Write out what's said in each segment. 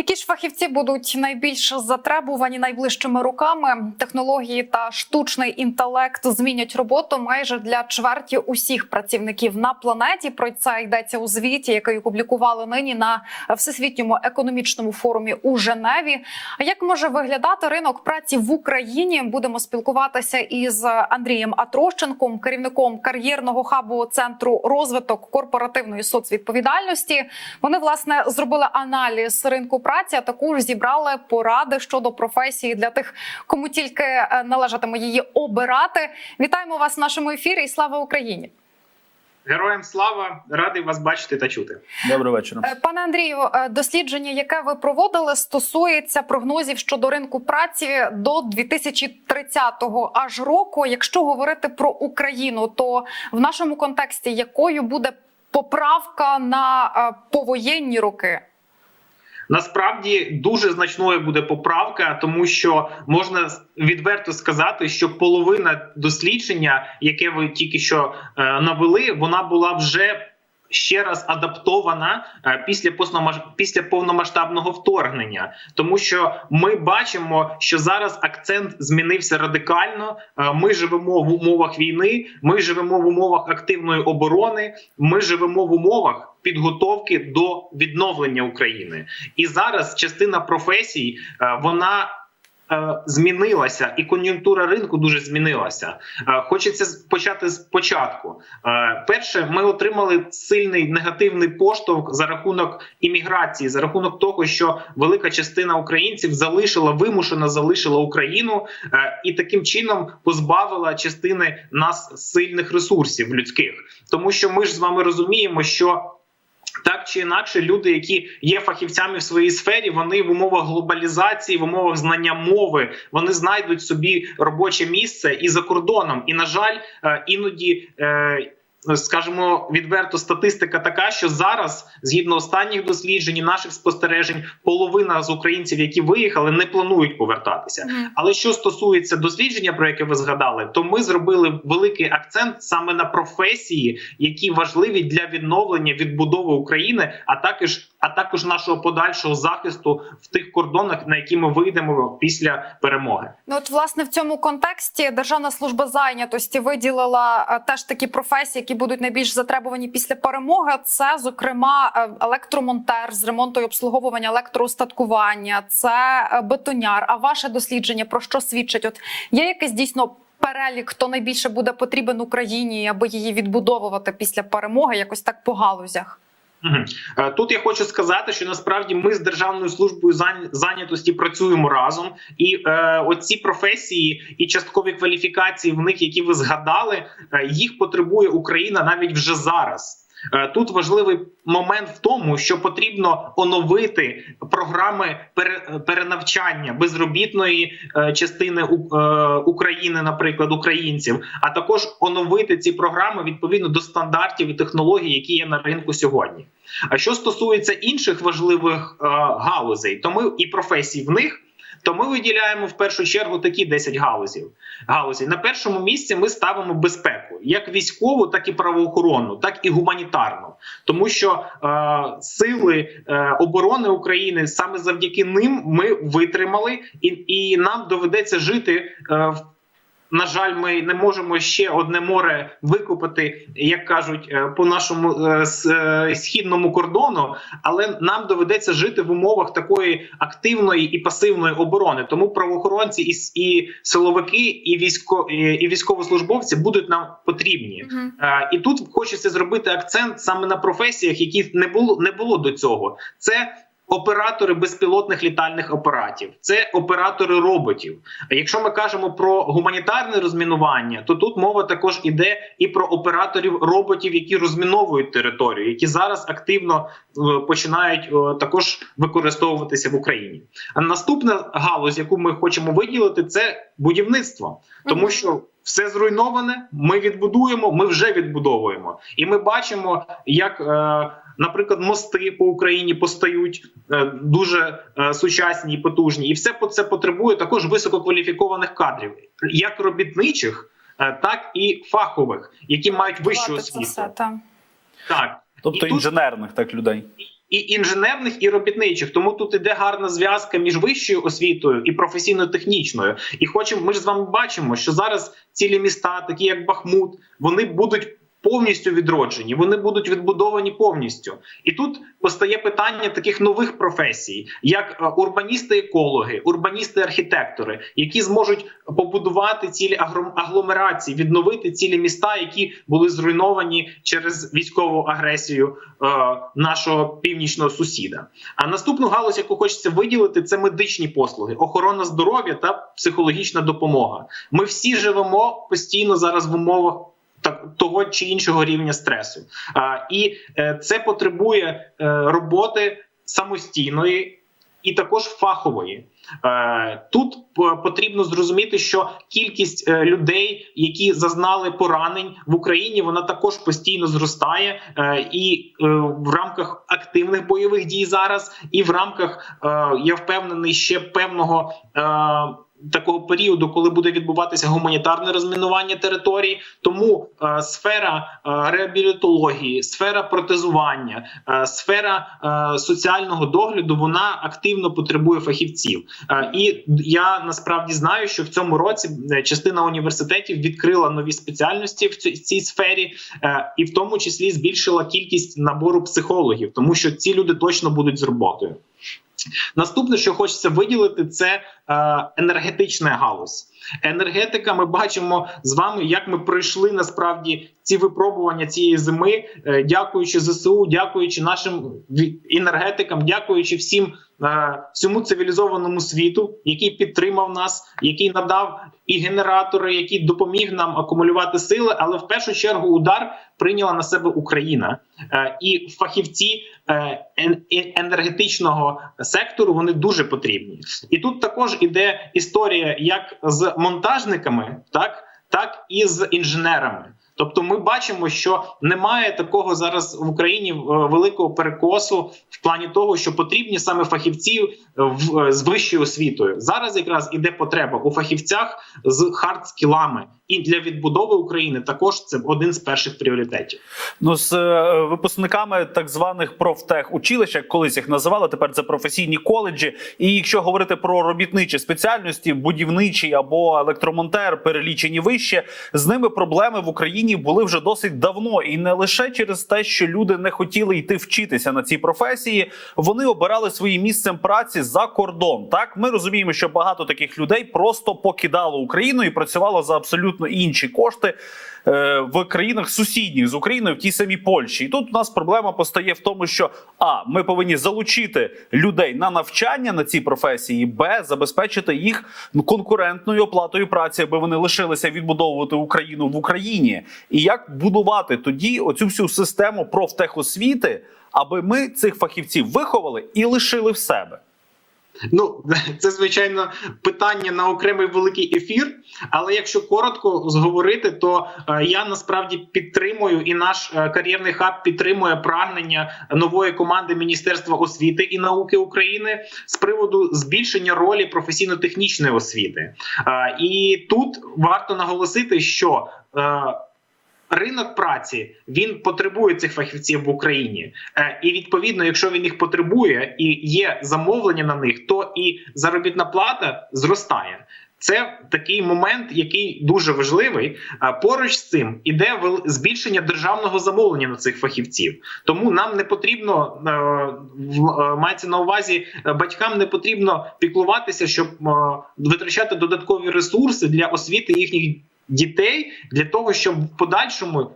Які ж фахівці будуть найбільш затребувані найближчими роками? Технології та штучний інтелект змінять роботу майже для чверті усіх працівників на планеті. Про це йдеться у звіті, який опублікували нині на всесвітньому економічному форумі у Женеві. А як може виглядати ринок праці в Україні? Будемо спілкуватися із Андрієм Атрощенком, керівником кар'єрного хабу центру розвиток корпоративної соцвідповідальності. Вони власне зробили аналіз ринку праці, а також зібрали поради щодо професії для тих, кому тільки е, належатиме її обирати. Вітаємо вас в нашому ефірі і слава Україні! Героям слава, радий вас бачити та чути. Доброго вечора. Е, Пане Андрію, е, дослідження, яке ви проводили, стосується прогнозів щодо ринку праці до 2030 аж року. Якщо говорити про Україну, то в нашому контексті якою буде поправка на повоєнні роки? Насправді дуже значною буде поправка, тому що можна відверто сказати, що половина дослідження, яке ви тільки що е, навели, вона була вже. Ще раз адаптована е, після після повномасштабного вторгнення, тому що ми бачимо, що зараз акцент змінився радикально. Е, Ми живемо в умовах війни, ми живемо в умовах активної оборони, ми живемо в умовах підготовки до відновлення України. І зараз частина професій е, вона. е, Змінилася і кон'юнктура ринку дуже змінилася. Е, Хочеться почати з початку. Перше, ми отримали сильний негативний поштовх за рахунок імміграції, за рахунок того, що велика частина українців залишила вимушено залишила Україну і таким чином позбавила частини нас сильних ресурсів людських, тому що ми ж з вами розуміємо, що. Так чи інакше, люди, які є фахівцями в своїй сфері, вони в умовах глобалізації, в умовах знання мови, вони знайдуть собі робоче місце і за кордоном. І на жаль, е, іноді. Скажімо відверто, статистика така, що зараз, згідно останніх досліджень, і наших спостережень, половина з українців, які виїхали, не планують повертатися. Але що стосується дослідження, про яке ви згадали, то ми зробили великий акцент саме на професії, які важливі для відновлення відбудови України, а також а також нашого подальшого захисту в тих кордонах, на які ми вийдемо після перемоги. Ну, от власне в цьому контексті Державна служба зайнятості виділила е, теж такі професії, які будуть найбільш затребувані після перемоги. Це, зокрема, е, електромонтер з ремонту і обслуговування електроустаткування, це е, бетоняр. А ваше дослідження про що свідчить? От є якийсь дійсно перелік, хто найбільше буде потрібен Україні, аби її відбудовувати після перемоги, якось так по галузях. Е, Тут я хочу сказати, що насправді ми з державною службою зайнятості працюємо разом, і е, оці професії і часткові кваліфікації в них, які ви згадали, е, їх потребує Україна навіть вже зараз. Е, Тут важливий момент в тому, що потрібно оновити програми пере- перенавчання безробітної е, частини е, України, наприклад, українців, а також оновити ці програми відповідно до стандартів і технологій, які є на ринку сьогодні. А що стосується інших важливих е, галузей, то ми і професій в них. То ми виділяємо в першу чергу такі 10 галузів. Галузі на першому місці ми ставимо безпеку, як військову, так і правоохоронну, так і гуманітарну, тому що е, сили е, оборони України саме завдяки ним ми витримали, і, і нам доведеться жити е, в на жаль, ми не можемо ще одне море викупити, як кажуть, е, по нашому е, е, східному кордону, але нам доведеться жити в умовах такої активної і пасивної оборони. Тому правоохоронці і, і силовики, і військо і військовослужбовці будуть нам потрібні. Е, І тут хочеться зробити акцент саме на професіях, яких не було не було до цього. Це оператори безпілотних літальних апаратів, це оператори роботів. А якщо ми кажемо про гуманітарне розмінування, то тут мова також іде і про операторів роботів, які розміновують територію, які зараз активно е, починають е, також використовуватися в Україні. А наступна галузь, яку ми хочемо виділити, це будівництво, тому що все зруйноване. Ми відбудуємо, ми вже відбудовуємо, і ми бачимо, як, е, наприклад, мости по Україні постають е, дуже е, сучасні і потужні, і все це потребує також висококваліфікованих кадрів, як робітничих, е, так і фахових, які мають вищу освіту. все, та. Так Тобто І тут- інженерних так людей. І інженерних, і робітничих. Тому тут іде гарна зв'язка між вищою освітою і професійно-технічною. І хочемо, ми ж з вами бачимо, що зараз цілі міста, такі як Бахмут, вони будуть. Повністю відроджені, вони будуть відбудовані повністю, і тут постає питання таких нових професій, як е, урбаністи-екологи, урбаністи-архітектори, які зможуть побудувати цілі агломерації, відновити цілі міста, які були зруйновані через військову агресію е, нашого північного сусіда. А наступну галузь, яку хочеться виділити, це медичні послуги, охорона здоров'я та психологічна допомога. Ми всі живемо постійно зараз в умовах. Так, того чи іншого рівня стресу, а, і е, це потребує е, роботи самостійної і також фахової. Е, Тут потрібно зрозуміти, що кількість людей, які зазнали поранень в Україні, вона також постійно зростає, і в рамках активних бойових дій зараз, і в рамках я впевнений ще певного. Такого періоду, коли буде відбуватися гуманітарне розмінування територій, тому е, сфера е, реабілітології, сфера протезування, е, сфера е, соціального догляду вона активно потребує фахівців. Е, і я насправді знаю, що в цьому році е, частина університетів відкрила нові спеціальності в цій, цій сфері, е, і в тому числі збільшила кількість набору психологів, тому що ці люди точно будуть з роботою. Наступне, що хочеться виділити, це е, енергетична галузь. Енергетика. Ми бачимо з вами, як ми пройшли насправді ці випробування цієї зими, е, дякуючи ЗСУ, дякуючи нашим енергетикам, дякуючи всім всьому цивілізованому світу, який підтримав нас, який надав і генератори, який допоміг нам акумулювати сили. Але в першу чергу удар прийняла на себе Україна Е, і фахівці е, е- енергетичного сектору вони дуже потрібні. І тут також іде історія як з монтажниками, так, так і з інженерами. Тобто, ми бачимо, що немає такого зараз в Україні е, великого перекосу в плані того, що потрібні саме фахівці в, е, з вищою освітою. Зараз якраз іде потреба у фахівцях з хард-скілами. І для відбудови України також це один з перших пріоритетів. Ну з е, випускниками так званих профтех училищ, як колись їх називали, тепер це професійні коледжі. І якщо говорити про робітничі спеціальності, будівничий або електромонтер, перелічені вище, з ними проблеми в Україні були вже досить давно, і не лише через те, що люди не хотіли йти вчитися на цій професії, вони обирали свої місцем праці за кордон. Так ми розуміємо, що багато таких людей просто покидало Україну і працювало за абсолютно інші кошти в країнах сусідніх з Україною, в тій самій Польщі. І тут у нас проблема постає в тому, що а ми повинні залучити людей на навчання на цій професії, б забезпечити їх конкурентною оплатою праці, аби вони лишилися відбудовувати Україну в Україні. І як будувати тоді оцю всю систему профтехосвіти, аби ми цих фахівців виховали і лишили в себе. Ну, це звичайно питання на окремий великий ефір. Але якщо коротко зговорити, то е, я насправді підтримую, і наш е, кар'єрний хаб підтримує прагнення нової команди Міністерства освіти і науки України з приводу збільшення ролі професійно-технічної освіти. Е, і тут варто наголосити, що Ринок праці він потребує цих фахівців в Україні, е, і відповідно, якщо він їх потребує і є замовлення на них, то і заробітна плата зростає. Це такий момент, який дуже важливий. Поруч з цим іде збільшення державного замовлення на цих фахівців. Тому нам не потрібно е, е, мається на увазі е, батькам не потрібно піклуватися, щоб е, витрачати додаткові ресурси для освіти їхніх дітей для того, щоб в подальшому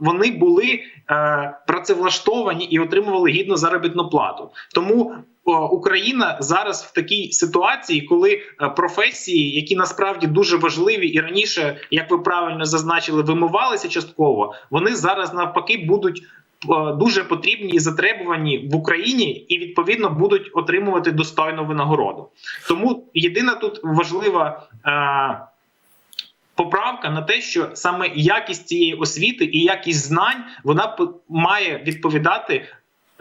вони були е, працевлаштовані і отримували гідну заробітну плату. Тому Україна зараз в такій ситуації, коли е, професії, які насправді дуже важливі і раніше, як ви правильно зазначили, вимивалися частково, вони зараз навпаки будуть. Дуже потрібні і затребувані в Україні, і відповідно будуть отримувати достойну винагороду. Тому єдина тут важлива е, поправка на те, що саме якість цієї освіти і якість знань вона має відповідати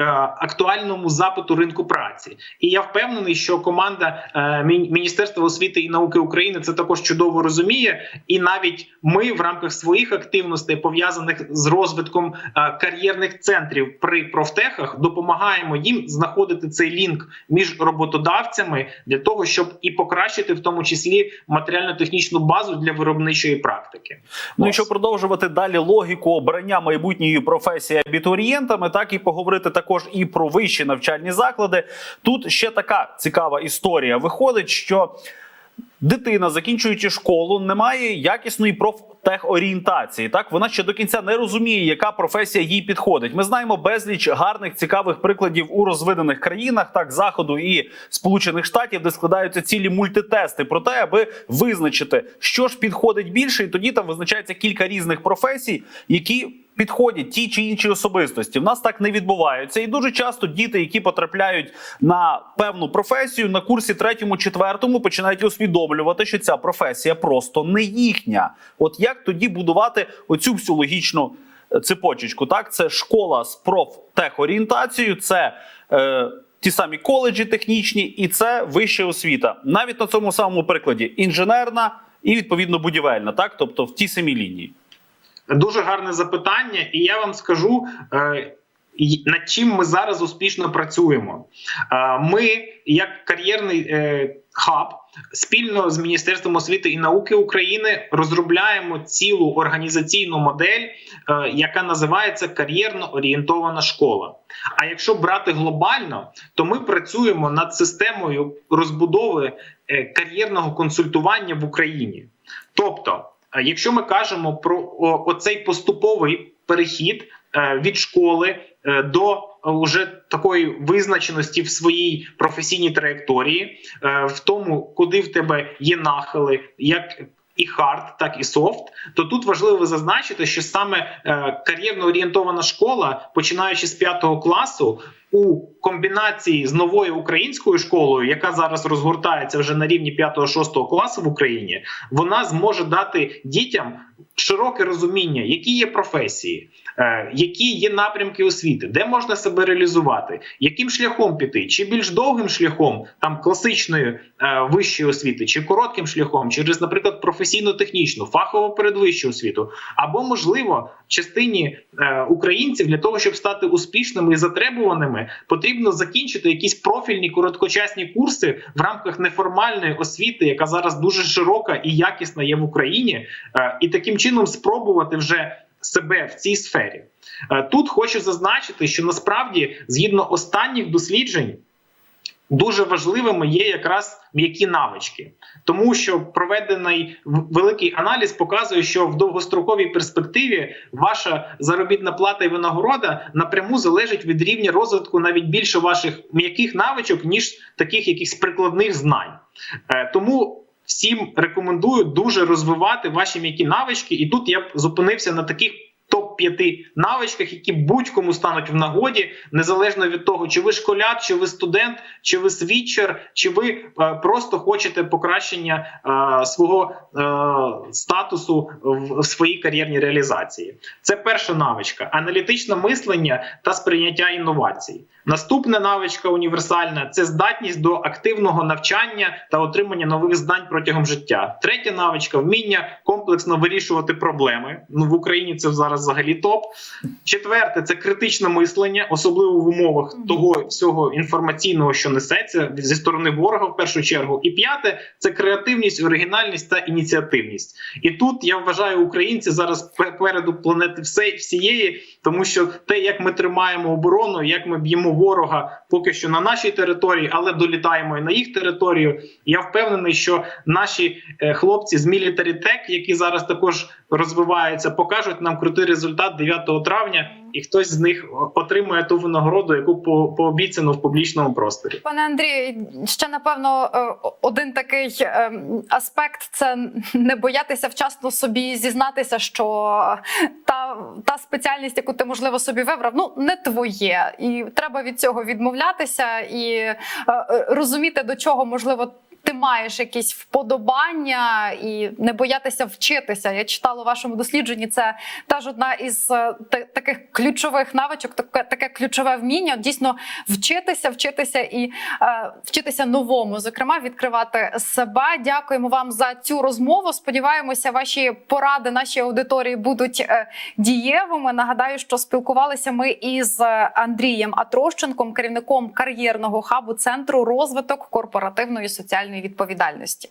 актуальному запиту ринку праці. І я впевнений, що команда е, Міністерства освіти і науки України це також чудово розуміє. І навіть ми в рамках своїх активностей, пов'язаних з розвитком е, кар'єрних центрів при профтехах, допомагаємо їм знаходити цей лінк між роботодавцями для того, щоб і покращити в тому числі матеріально-технічну базу для виробничої практики. Ну, Ось. якщо продовжувати далі логіку обрання майбутньої професії абітурієнтами, так і поговорити також і про вищі навчальні заклади. Тут ще така цікава історія. Виходить, що дитина, закінчуючи школу, не має якісної профтехорієнтації. Так вона ще до кінця не розуміє, яка професія їй підходить. Ми знаємо безліч гарних цікавих прикладів у розвинених країнах, так заходу і сполучених штатів, де складаються цілі мультитести про те, аби визначити, що ж підходить більше, і тоді там визначається кілька різних професій, які. Підходять ті чи інші особистості. В нас так не відбувається, і дуже часто діти, які потрапляють на певну професію, на курсі третьому, четвертому починають усвідомлювати, що ця професія просто не їхня. От як тоді будувати оцю всю логічну е, цепочечку? Так, це школа з профтехорієнтацією, це е, ті самі коледжі технічні, і це вища освіта. Навіть на цьому самому прикладі інженерна і відповідно будівельна, так, тобто в тій самій лінії. Дуже гарне запитання, і я вам скажу. Е, над чим ми зараз успішно працюємо? Е, Ми, як кар'єрний е, хаб, спільно з Міністерством освіти і науки України розробляємо цілу організаційну модель, яка називається кар'єрно орієнтована школа. А якщо брати глобально, то ми працюємо над системою розбудови кар'єрного консультування в Україні. Тобто, якщо ми кажемо про оцей поступовий перехід е, від школи е, до е, уже такої визначеності в своїй професійній траєкторії, в тому, куди в тебе є нахили, як і хард, так і софт, то тут важливо зазначити, що саме кар'єрно орієнтована школа, починаючи з п'ятого класу, у комбінації з новою українською школою, яка зараз розгортається вже на рівні 5-6 класу в Україні, вона зможе дати дітям широке розуміння, які є професії, е, які є напрямки освіти, де можна себе реалізувати, яким шляхом піти, чи більш довгим шляхом там класичної е, вищої освіти, чи коротким шляхом, через, наприклад, професійно-технічну, фахово передвищу освіту, або можливо частині е, українців для того, щоб стати успішними і затребуваними, потрібно закінчити якісь профільні короткочасні курси в рамках неформальної освіти, яка зараз дуже широка і якісна є в Україні, е, і таким чином спробувати вже себе в цій сфері. Е, Тут хочу зазначити, що насправді, згідно останніх досліджень, дуже важливими є якраз м'які навички, тому що проведений великий аналіз показує, що в довгостроковій перспективі ваша заробітна плата і винагорода напряму залежить від рівня розвитку навіть більше ваших м'яких навичок, ніж таких якихось прикладних знань. Е, Тому всім рекомендую дуже розвивати ваші м'які навички, і тут я б зупинився на таких. Топ 5 навичках, які будь-кому стануть в нагоді, незалежно від того, чи ви школяр, чи ви студент, чи ви свідчер, чи ви е, просто хочете покращення е, свого е, статусу в, своїй кар'єрній реалізації. Це перша навичка аналітичне мислення та сприйняття інновацій. Наступна навичка універсальна це здатність до активного навчання та отримання нових знань протягом життя. Третя навичка вміння комплексно вирішувати проблеми. Ну в Україні це зараз взагалі топ. Четверте це критичне мислення, особливо в умовах того всього інформаційного, що несеться зі сторони ворога, в першу чергу. І п'яте це креативність, оригінальність та ініціативність. І тут я вважаю, українці зараз попереду планети все всієї, тому що те, як ми тримаємо оборону, як ми б'ємо ворога поки що на нашій території, але долітаємо і на їх територію. Я впевнений, що наші е, хлопці з Military Tech, які зараз також розвиваються, покажуть нам крутий результат 9 травня, і хтось з них отримує ту винагороду, яку по- пообіцяно в публічному просторі. Пане Андрію, ще напевно е, один такий е, аспект це не боятися вчасно собі зізнатися, що та, та спеціальність, яку ти можливо собі вибрав, ну не твоє, і треба від цього відмовлятися і е, розуміти, до чого можливо. Ти маєш якісь вподобання і не боятися вчитися. Я читала у вашому дослідженні. Це теж одна із е, таких ключових навичок, таке, таке ключове вміння. Дійсно вчитися, вчитися і е, вчитися новому, зокрема, відкривати себе. Дякуємо вам за цю розмову. Сподіваємося, ваші поради нашій аудиторії будуть е, дієвими. Нагадаю, що спілкувалися ми із Андрієм Атрощенком, керівником кар'єрного хабу центру розвиток корпоративної соціальної відповідальності.